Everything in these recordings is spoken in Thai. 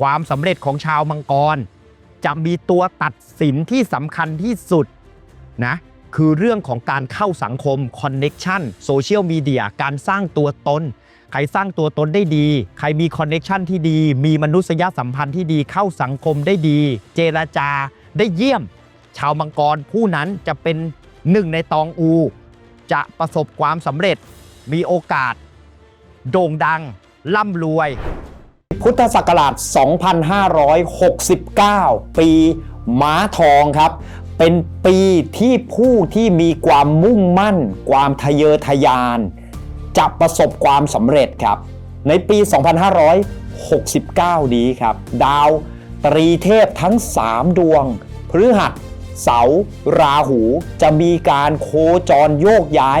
ความสำเร็จของชาวมังกร จะมีตัวตัดสินที่สำคัญที่สุดนะคือเรื่องของการเข้าสังคมคอนเน็ชันโซเชียลมีเดียการสร้างตัวตน ใครสร้างตัวตนได้ดี ใครมีคอนเน็ชันที่ดี มีมนุษยสัมพันธ์ที่ดีเข้าสังคมได้ดี เจรจาได้เยี่ยม ชาวมังกรผู้นั้นจะเป็นหนึ่งในตองอู จะประสบความสำเร็จมีโอกาส โด่งดัง ร่ำรวย พุทธศักราช 2569 ปีม้าทองครับ เป็นปีที่ผู้ที่มีความมุ่งมั่น ความทะเยอทะยาน จะประสบความสำเร็จครับ ในปี 2569 นี้ครับ ดาวตรีเทพทั้ง 3 ดวง พฤหัส เสาร์ราหูจะมีการโคจรโยกย้าย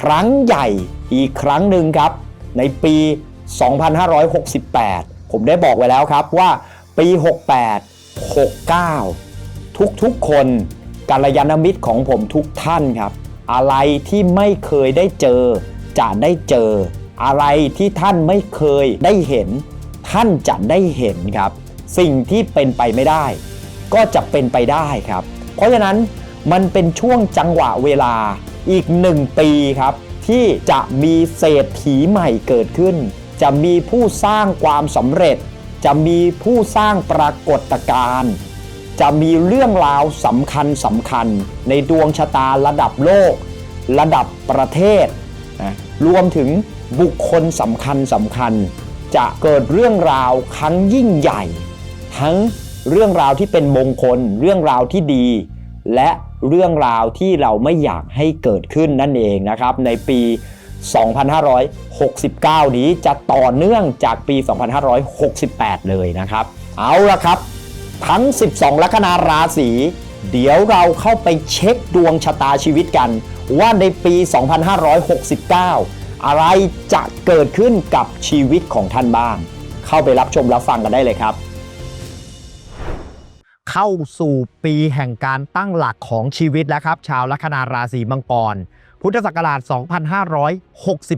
ครั้งใหญ่อีกครั้งหนึ่งครับ ในปี 2568 ผมได้บอกไว้แล้วครับว่าปี 68 69 ทุกๆคนกัลยาณมิตรของผมทุกท่านครับ อะไรที่ไม่เคยได้เจอ จะได้เจอ อะไรที่ท่านไม่เคยได้เห็น ท่านจะได้เห็นครับ สิ่งที่เป็นไปไม่ได้ ก็จะเป็นไปได้ครับ เพราะฉะนั้นมันเป็นช่วงจังหวะเวลาอีกหนึ่งปีครับ ที่จะมีเศรษฐีใหม่เกิดขึ้น จะมีผู้สร้างความสำเร็จ จะมีผู้สร้างปรากฏการณ์จะมีเรื่องราวสำคัญสำคัญ ในดวงชะตาระดับโลก ระดับประเทศนะรวมถึงบุคคลสำคัญสำคัญ จะเกิดเรื่องราวครั้งยิ่งใหญ่ ทั้งเรื่องราวที่เป็นมงคล เรื่องราวที่ดี และเรื่องราวที่เราไม่อยากให้เกิดขึ้นนั่นเองนะครับ ในปี 2569 นี้จะต่อเนื่องจากปี 2568 เลยนะครับ เอาละครับ ทั้ง 12 ลัคนาราศีเดี๋ยวเราเข้าไปเช็คดวงชะตาชีวิตกัน ว่าในปี 2569 อะไรจะเกิดขึ้นกับชีวิตของท่านบ้าง เข้าไปรับชมรับฟังกันได้เลยครับ เข้าสู่ปีแห่งการตั้งหลักของชีวิตแล้วครับ ชาวลัคนาราศีมังกร พุทธศักราช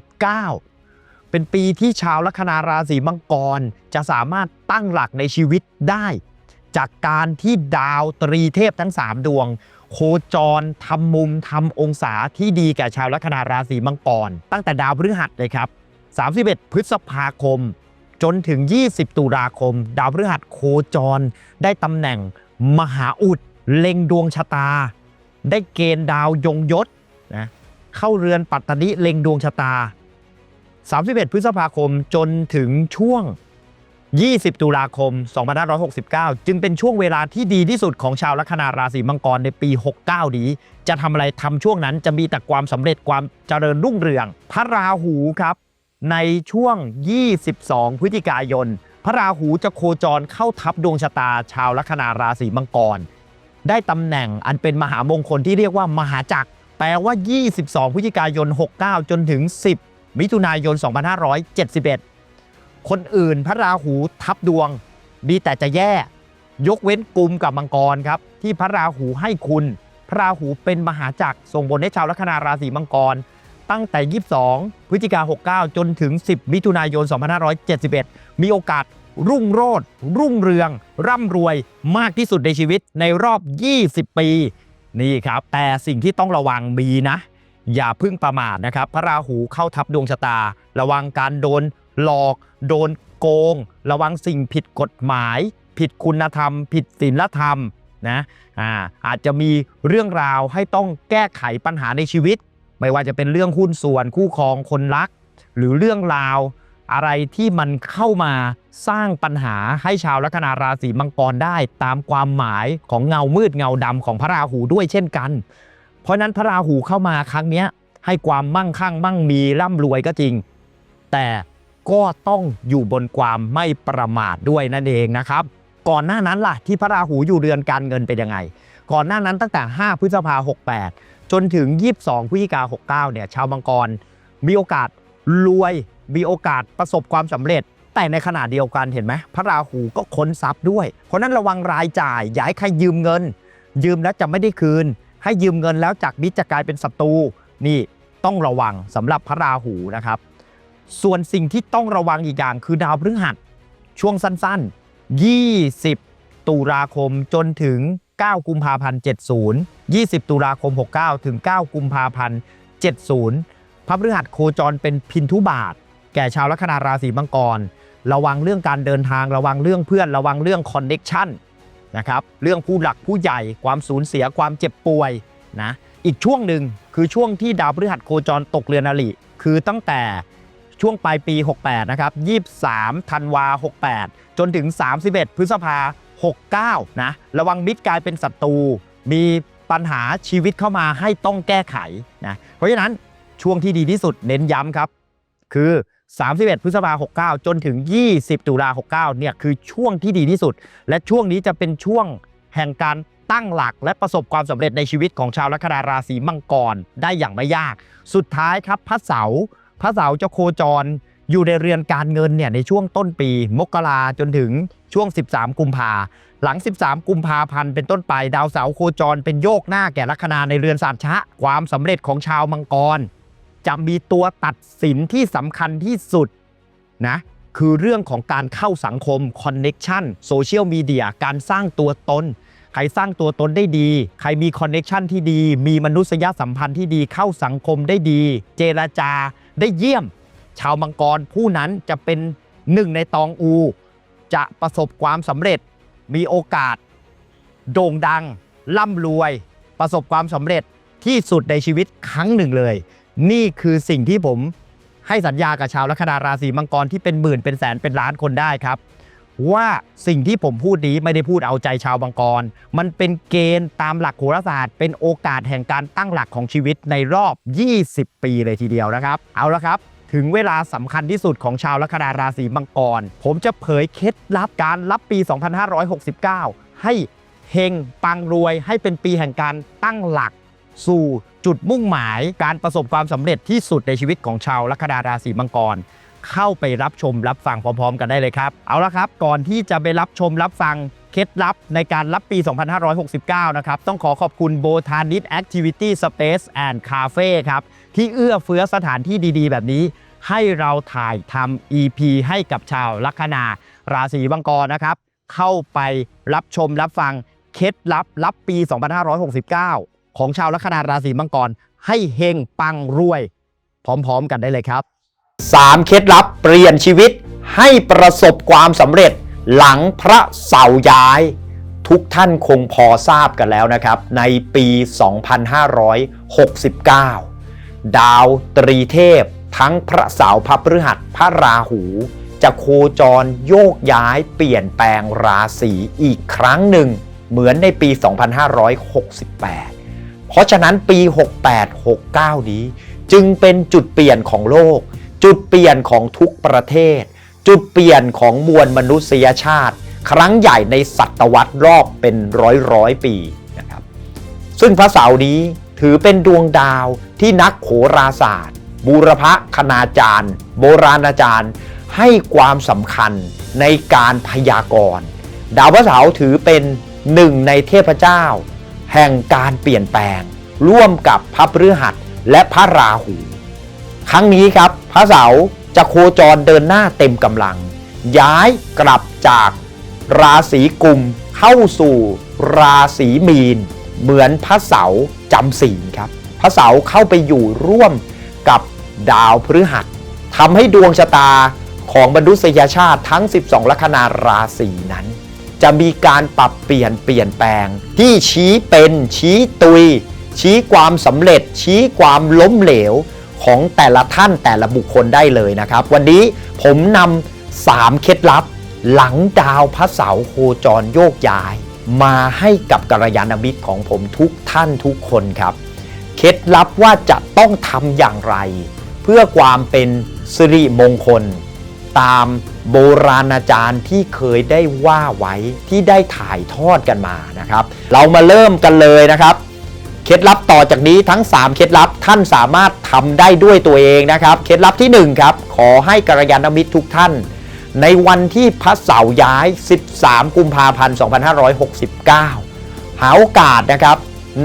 2569 เป็นปีที่ชาวลัคนาราศีมังกร จะสามารถตั้งหลักในชีวิตได้ จากการที่ดาวตรีเทพทั้ง 3 ดวง โคจรทำมุมทำองศาที่ดีแก่ชาวลัคนาราศีมังกร ตั้งแต่ดาวพฤหัสเลยครับ 31 พฤษภาคม จนถึง 20 ตุลาคม ดาวพฤหัสโคจร ได้ตำแหน่งมหาอุดเล็งดวงชะตา ได้เกณฑ์ดาวยงยศนะ เข้าเรือนปัตตนิเล็งดวงชะตา 31 พฤษภาคมจนถึงช่วง 20 ตุลาคม 2569 จึงเป็นช่วงเวลาที่ดีที่สุดของชาวลัคนาราศีมังกรในปี 69 นี้ จะทำอะไรทำช่วงนั้นจะมีแต่ความสำเร็จความเจริญรุ่งเรือง พระราหูครับ ในช่วง 22 พฤศจิกายน พระราหูจะโคจรเข้าทับดวงชะตา ชาวลัคนาราศีมังกร ได้ตำแหน่งอันเป็นมหามงคลที่เรียกว่ามหาจักร แปลว่า 22 พฤศจิกายน 69 จนถึง 10 มิถุนายน 2571 คนอื่นพระราหูทับดวงมีแต่จะแย่ ยกเว้นกลุ่มกับมังกรครับ ที่พระราหูให้คุณ พระราหูเป็นมหาจักรส่งบนให้ชาวลัคนาราศีมังกร ตั้งแต่ 22 พฤศจิกา69 จนถึง 10 มิถุนายน 2571 มีโอกาสรุ่งโรจน์รุ่งเรือง ร่ำรวยมากที่สุดในชีวิตในรอบ 20 ปี นี่ครับ แต่สิ่งที่ต้องระวังมีนะ อย่าเพึ่งประมาทนะครับ พระราหูเข้าทับดวงชะตา ระวังการโดนหลอก โดนโกง ระวังสิ่งผิดกฎหมาย ผิดคุณธรรม ผิดศีลธรรมนะอาอาจจะมีเรื่องราวให้ต้องแก้ไขปัญหาในชีวิต ไม่ว่าจะเป็นเรื่องหุ้นส่วนคู่ครองคนรัก หรือเรื่องราว อะไรที่มันเข้ามาสร้างปัญหาให้ชาวลัคนาราศีมังกรได้ ตามความหมายของเงามืดเงาดำของพระราหูด้วยเช่นกัน เพราะนั้นพระราหูเข้ามาครั้งนี้ให้ความมั่งคั่งมั่งมีร่ำรวยก็จริง แต่ก็ต้องอยู่บนความไม่ประมาทด้วยนั่นเองนะครับ ก่อนหน้านั้นล่ะที่พระราหูอยู่เรือนการเงินเป็นยังไง ก่อนหน้านั้นตั้งแต่ 5 พฤษภา68 จนถึง 22 พฤศจิกา69เนี่ยชาวมังกรมีโอกาสรวย มีโอกาสประสบความสำเร็จ แต่ในขณะเดียวกันเห็นไหมพระราหูก็ค้นทรัพย์ด้วย เพราะนั้นระวังรายจ่ายอย่าให้ใครยืมเงิน ยืมแล้วจะไม่ได้คืน ให้ยืมเงินแล้วจากมิตรจะกลายเป็นศัตรูนี่ต้องระวังสำหรับพระราหูนะครับ ส่วนสิ่งที่ต้องระวังอีกอย่างคือดาวพฤหัสช่วงสั้น20 ตุลาคมจนถึง 9 กุมภาพันธ์ 70 20 ตุลาคม 69 ถึง 9 กุมภาพันธ์ 70 พระพฤหัสโคจรเป็นพินทุบาท แก่ชาวลัคนาราศีมังกร ระวังเรื่องการเดินทาง ระวังเรื่องเพื่อน ระวังเรื่องคอนเน็กชันนะครับเรื่องผู้หลักผู้ใหญ่ความสูญเสียความเจ็บป่วยนะอีกช่วงหนึ่งคือช่วงที่ดาวพฤหัสโคจรตกเรือนอริคือตั้งแต่ช่วงปลายปี 68 นะครับ 23 ธันวา 68 จนถึง 31 พฤษภา 69 นะ ระวังมิตรกลายเป็นศัตรู มีปัญหาชีวิตเข้ามาให้ต้องแก้ไขนะ เพราะฉะนั้นช่วงที่ดีที่สุดเน้นย้ำครับ คือ 31 พฤษภา69 จนถึง 20 ตุลา69 เนี่ยคือช่วงที่ดีที่สุด และช่วงนี้จะเป็นช่วงแห่งการตั้งหลักและประสบความสำเร็จในชีวิตของชาวลัคนาราศีมังกรได้อย่างไม่ยาก สุดท้ายครับพระเสาร์พระเสาร์จะโคจรอยู่ในเรือนการเงินเนี่ยในช่วงต้นปี มกราจนถึงช่วง 13 กุมภาหลัง 13 กุมภาพันธ์เป็นต้นไปดาวเสาร์โคจรเป็นโยกหน้าแก่ลัคนาในเรือนสารชะ ความสำเร็จของชาวมังกร จะมีตัวตัดสินที่สำคัญที่สุดนะคือเรื่องของการเข้าสังคมคอนเน็ชันโซเชียลมีเดียการสร้างตัวตน ใครสร้างตัวตนได้ดี ใครมีคอนเน็ชันที่ดี มีมนุษยสัมพันธ์ที่ดีเข้าสังคมได้ดี เจรจาได้เยี่ยม ชาวมังกรผู้นั้นจะเป็นหนึ่งในตองอู จะประสบความสำเร็จ มีโอกาส โด่งดัง ร่ำรวย ประสบความสำเร็จที่สุดในชีวิตครั้งหนึ่งเลย นี่คือสิ่งที่ผมให้สัญญากับชาวลัคนาราศีมังกรที่เป็นหมื่นเป็นแสนเป็นล้านคนได้ครับ ว่าสิ่งที่ผมพูดนี้ไม่ได้พูดเอาใจชาวมังกร มันเป็นเกณฑ์ตามหลักโหราศาสตร์ เป็นโอกาสแห่งการตั้งหลักของชีวิตในรอบ 20 ปีเลยทีเดียวนะครับ เอาละครับถึงเวลาสำคัญที่สุดของชาวลัคนาราศีมังกร ผมจะเผยเคล็ดลับการรับปี 2569 ให้เฮงปังรวยให้เป็นปีแห่งการตั้งหลัก สู่จุดมุ่งหมายการประสบความสำเร็จที่สุดในชีวิตของชาวลัคนาราศีมังกร เข้าไปรับชมรับฟังพร้อม ๆ กันได้เลยครับ เอาละครับ ก่อนที่จะไปรับชมรับฟังเคล็ดลับในการรับปี 2569 นะครับ ต้องขอขอบคุณโบทานิ s แอคทิวิตี้สเปซแอนด์คาเฟ่ครับ ที่เอื้อเฟื้อสถานที่ดีๆ แบบนี้ ให้เราถ่ายทำ EP ให้กับชาวลัคนาราศีมังกรนะครับ เข้าไปรับชมรับฟังเคล็ดลับรับปี 2569 ของชาวลัคนาราศีมังกร ให้เฮงปังรวย พร้อมๆ กันได้เลยครับ 3 เคล็ดลับเปลี่ยนชีวิตให้ประสบความสำเร็จหลังพระเสาย้าย ทุกท่านคงพอทราบกันแล้วนะครับ ในปี 2569 ดาวตรีเทพ ทั้งพระเสาร์พระพฤหัสพระราหู จะโคจรโยกย้ายเปลี่ยนแปลงราศีอีกครั้งหนึ่ง เหมือนในปี 2568 เพราะฉะนั้นปี 68-69 นี้ จึงเป็นจุดเปลี่ยนของโลก จุดเปลี่ยนของทุกประเทศ จุดเปลี่ยนของมวลมนุษยชาติ ครั้งใหญ่ในศตวรรษรอบเป็นร้อยร้อยปีนะครับซึ่งพระเสาร์นี้ถือเป็นดวงดาวที่นักโหราศาสตร์ บูรพคณาจารย์ โบราณอาจารย์ ให้ความสำคัญในการพยากรณ์ ดาวพระเสาร์ถือเป็นหนึ่งในเทพเจ้า แห่งการเปลี่ยนแปลง ร่วมกับพระพฤหัสและพระราหู ครั้งนี้ครับ พระเสาร์จะโคจรเดินหน้าเต็มกำลัง ย้ายกลับจากราศีกุมเข้าสู่ราศีมีน เหมือนพระเสาร์จำศีลครับ พระเสาร์เข้าไปอยู่ร่วมกับดาวพฤหัสทำให้ดวงชะตาของมนุษยชาติทั้ง 12 ลัคนาราศีนั้น จะมีการปรับเปลี่ยนเปลี่ยนแปลง ที่ชี้เป็นชี้ตุย ชี้ความสำเร็จ ชี้ความล้มเหลวของแต่ละท่านแต่ละบุคคลได้เลยนะครับ วันนี้ผมนำสามเคล็ดลับ หลังดาวพระเสาร์โคจรโยกย้าย มาให้กับกัลยาณมิตรของผมทุกท่านทุกคนครับ เคล็ดลับว่าจะต้องทำอย่างไร เพื่อความเป็นสิริมงคล ตาม โบราณอาจารย์ที่เคยได้ว่าไว้ที่ได้ถ่ายทอดกันมานะครับ เรามาเริ่มกันเลยนะครับ เคล็ดลับต่อจากนี้ทั้ง 3 เคล็ดลับท่านสามารถทำได้ด้วยตัวเองนะครับ เคล็ดลับที่ 1 ครับ ขอให้กัลยาณมิตรทุกท่าน ในวันที่พระเสาร์ย้าย 13 กุมภาพันธ์ 2569 หาโอกาสนะครับ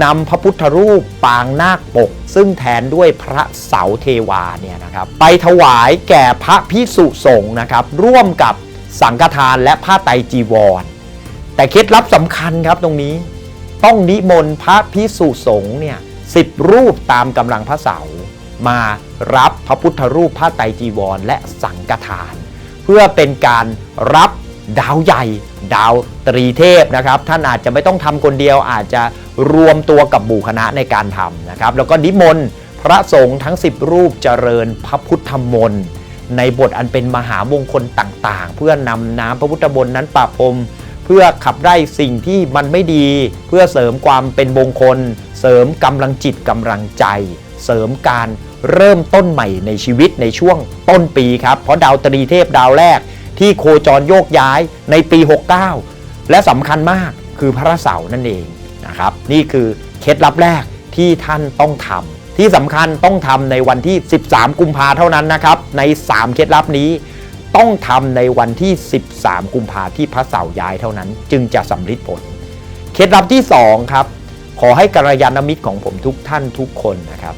นำพระพุทธรูปปางนาคปก ซึ่งแทนด้วยพระเสาเทวาเนี่ยนะครับไปถวายแก่พระพิสุสงฆ์นะครับ ร่วมกับสังฆทานและผ้าไตรจีวร แต่เคล็ดลับสำคัญครับตรงนี้ต้องนิมนต์พระพิสุสงฆ์เนี่ยสิบรูปตามกำลังพระเสามารับพระพุทธรูปผ้าไตรจีวร และสังฆทาน เพื่อเป็นการรับ ดาวใหญ่ ดาวตรีเทพนะครับท่านอาจจะไม่ต้องทำคนเดียวอาจจะรวมตัวกับหมู่คณะในการทำนะครับ แล้วก็นิมนต์พระสงฆ์ทั้ง 10 รูปเจริญพระพุทธมนต์ในบทอันเป็นมหามงคลต่างๆ เพื่อนำน้ำพระพุทธมนต์นั้นปราบพรมเพื่อขับไล่สิ่งที่มันไม่ดี เพื่อเสริมความเป็นมงคล เสริมกำลังจิตกำลังใจ เสริมการเริ่มต้นใหม่ในชีวิตในช่วงต้นปีครับ เพราะดาวตรีเทพดาวแรก ที่โคจรโยกย้ายในปี 69 และสำคัญมากคือพระเสาร์นั่นเองนะครับ นี่คือเคล็ดลับแรกที่ท่านต้องทำที่สำคัญต้องทำในวันที่ 13 กุมภาเท่านั้นนะครับ ใน 3 เคล็ดลับนี้ต้องทำในวันที่ 13 กุมภาที่พระเสาร์ย้ายเท่านั้น จึงจะสำลิดผล เคล็ดลับที่ 2 ครับ ขอให้กัลยาณมิตรของผมทุกท่านทุกคนนะครับ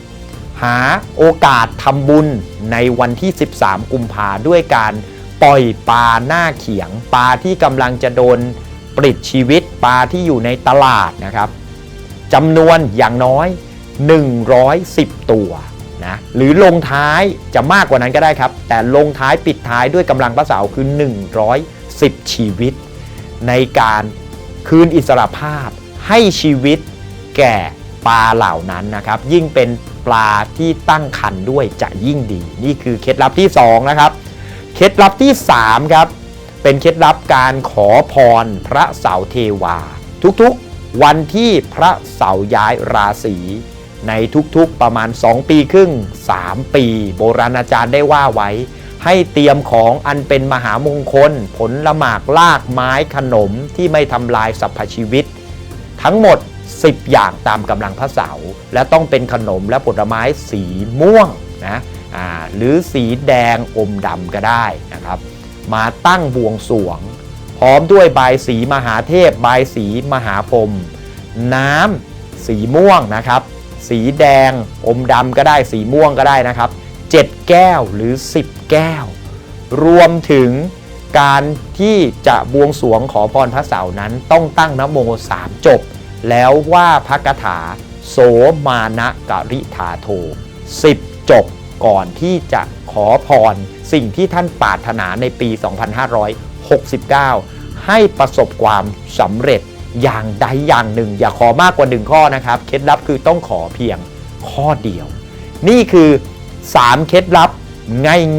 หาโอกาสทำบุญในวันที่ 13 กุมภาด้วยการ ปล่อยปลาหน้าเขียง ปลาที่กำลังจะโดนปลิดชีวิตปลาที่อยู่ในตลาดนะครับจำนวนอย่างน้อย 110 ตัวนะหรือลงท้ายจะมากกว่านั้นก็ได้ครับ แต่ลงท้ายปิดท้ายด้วยกำลังพระเสาคือ 110 ชีวิต ในการคืนอิสรภาพให้ชีวิตแก่ปลาเหล่านั้นนะครับ ยิ่งเป็นปลาที่ตั้งคันด้วยจะยิ่งดี นี่คือเคล็ดลับที่ 2 นะครับ เคล็ดลับที่ 3 ครับ เป็นเคล็ดลับการขอพรพระเสาเทวา ทุกๆ วันที่พระเสาย้ายราศีในทุกๆประมาณ 2 ปีครึ่ง 3 ปี โบราณอาจารย์ได้ว่าไว้ ให้เตรียมของอันเป็นมหามงคล ผลละหมากลากไม้ขนมที่ไม่ทำลายสรรพชีวิต ทั้งหมด 10 อย่างตามกำลังพระเสาร์และต้องเป็นขนมและผลไม้สีม่วงนะ หรือสีแดงอมดำก็ได้นะครับ มาตั้งบวงสวง พร้อมด้วยใบสีมหาเทพใบสีมหาพรมน้ำสีม่วงนะครับ สีแดงอมดำก็ได้สีม่วงก็ได้นะครับ 7 แก้วหรือ 10 แก้ว รวมถึงการที่จะบวงสวงขอพรพระเสาร์นั้นต้องตั้งนโมสามจบ แล้วว่าพระคาถา โสมานะกริธาโท 10 จบ ก่อนที่จะขอพรสิ่งที่ท่านปรารถนาในปี 2569 ให้ประสบความสำเร็จอย่างใดอย่างหนึ่ง อย่าขอมากกว่าหนึ่งข้อนะครับ เคล็ดลับคือต้องขอเพียงข้อเดียว นี่คือ 3 เคล็ดลับ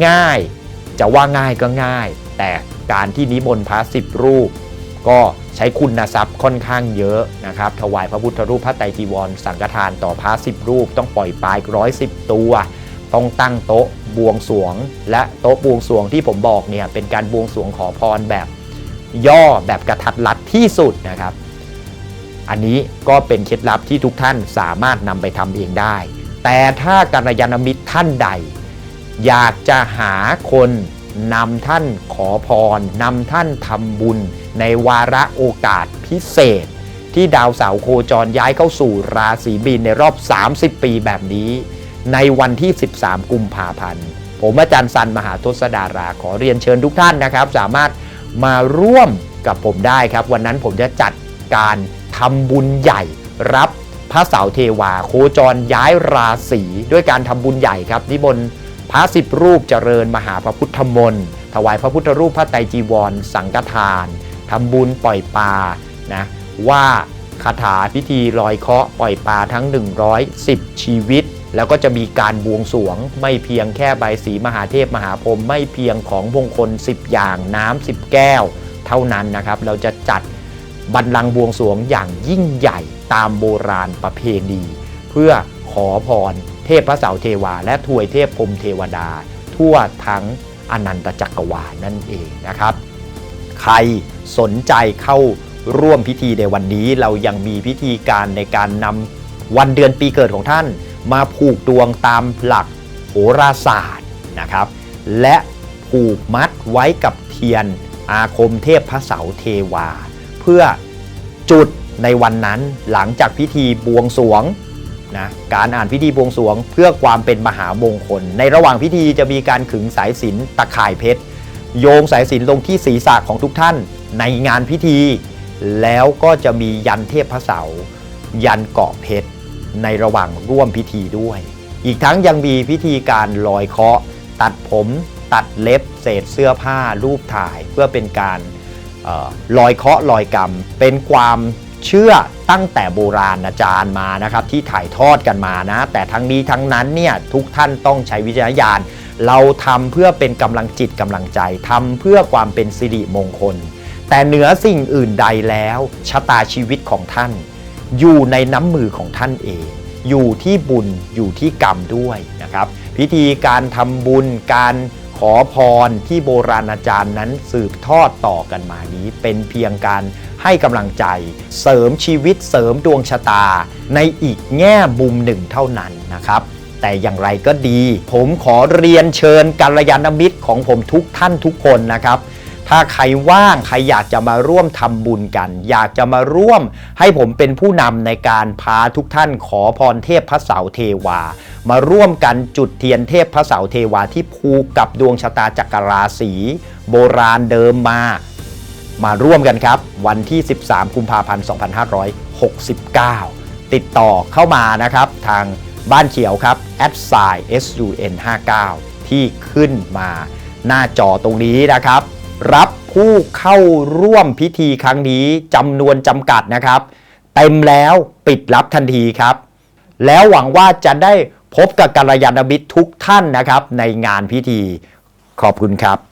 ง่ายๆ จะว่าง่ายก็ง่าย แต่การที่นิมนต์พระสิบรูป ก็ใช้คุณทรัพย์ค่อนข้างเยอะนะครับ ถวายพระพุทธรูปพระไตรจีวร สังฆทานต่อพระสิบรูป ต้องปล่อยปลายร้อยสิบตัว ต้องตั้งโต๊ะบวงสวง และโต๊ะบวงสวงที่ผมบอกเนี่ยเป็นการบวงสวงขอพรแบบย่อแบบกระทัดรัดที่สุดนะครับ อันนี้ก็เป็นเคล็ดลับที่ทุกท่านสามารถนำไปทำเองได้ แต่ถ้ากัลยาณมิตรท่านใด อยากจะหาคนนำท่านขอพรนำท่านทำบุญ ในวาระโอกาสพิเศษ ที่ดาวเสาร์โคจรย้ายเข้าสู่ราศีมีนในรอบ 30 ปีแบบนี้ ในวันที่ 13 กุมภาพันธ์ ผมอาจารย์สันมหาทศดาราขอเรียนเชิญทุกท่านนะครับ สามารถมาร่วมกับผมได้ครับ วันนั้นผมจะจัดการทำบุญใหญ่รับพระเสาเทวา โคจรย้ายราศีด้วยการทำบุญใหญ่ครับนิมนพระสิบรูปเจริญมหาพระพุทธมนต์ถวายพระพุทธรูปพระไตรจีวร สังฆทานทำบุญปล่อยปลานะว่าคาถาพิธีลอยเคาะปล่อยปลาทั้ง 110 ชีวิต แล้วก็จะมีการบวงสวงไม่เพียงแค่ใบสีมหาเทพมหาพรหมไม่เพียงของมงคล 10 อย่างน้ำ10 แก้ว เท่านั้นนะครับ เราจะจัดบัลลังก์บวงสวงอย่างยิ่งใหญ่ตามโบราณประเพณี เพื่อขอพรเทพพระเสาเทวา และทวยเทพพรมเทวดา ทั่วทั้งอนันตจักรวาลนั่นเองนะครับ ใครสนใจเข้าร่วมพิธีในวันนี้เรายังมีพิธีการในการนำวันเดือนปีเกิดของท่าน มาผูกดวงตามหลักโหราศาสตร์นะครับ และผูกมัดไว้กับเทียนอาคมเทพพระเสาเทวา เพื่อจุดในวันนั้นหลังจากพิธีบวงสวงนะการอ่านพิธีบวงสวงเพื่อความเป็นมหามงคล ในระหว่างพิธีจะมีการขึงสายสินตะข่ายเพชร โยงสายสินลงที่ศีรษะของทุกท่านในงานพิธี แล้วก็จะมียันเทพพระเสา ยันเกาะเพชร ในระหว่างร่วมพิธีด้วย อีกทั้งยังมีพิธีการลอยเคาะ ตัดผม ตัดเล็บ เศษเสื้อผ้า รูปถ่าย เพื่อเป็นการออลอยเคาะลอยกรรม เป็นความเชื่อตั้งแต่โบราณอาจารย์มานะครับ ที่ถ่ายทอดกันมานะ แต่ทั้งนี้ทั้งนั้นเนี่ยทุกท่านต้องใช้วิจารณญาณ เราทำเพื่อเป็นกำลังจิตกำลังใจทำเพื่อความเป็นสิริมงคล แต่เหนือสิ่งอื่นใดแล้วชะตาชีวิตของท่าน อยู่ในน้ำมือของท่านเอง อยู่ที่บุญอยู่ที่กรรมด้วยนะครับ พิธีการทำบุญการขอพรที่โบราณอาจารย์นั้นสืบทอดต่อกันมานี้ เป็นเพียงการให้กำลังใจ เสริมชีวิตเสริมดวงชะตา ในอีกแง่มุมหนึ่งเท่านั้นนะครับแต่อย่างไรก็ดี ผมขอเรียนเชิญกัลยาณมิตรของผมทุกท่านทุกคนนะครับ ถ้าใครว่างใครอยากจะมาร่วมทำบุญกัน อยากจะมาร่วมให้ผมเป็นผู้นำในการพาทุกท่านขอพรเทพพระเสาเทวา มาร่วมกันจุดเทียนเทพพระเสาเทวาที่ผูกกับดวงชะตาจักรราศีโบราณเดิมมา มาร่วมกันครับ วันที่ 13 กุมภาพันธ์ 2569 ติดต่อเข้ามานะครับ ทางบ้านเขียวครับ s i sun 59ที่ขึ้นมาหน้าจอตรงนี้นะครับ รับผู้เข้าร่วมพิธีครั้งนี้จำนวนจำกัดนะครับ เต็มแล้วปิดรับทันทีครับ แล้วหวังว่าจะได้พบกับกัลยาณมิตรทุกท่านนะครับ ในงานพิธีขอบคุณครับ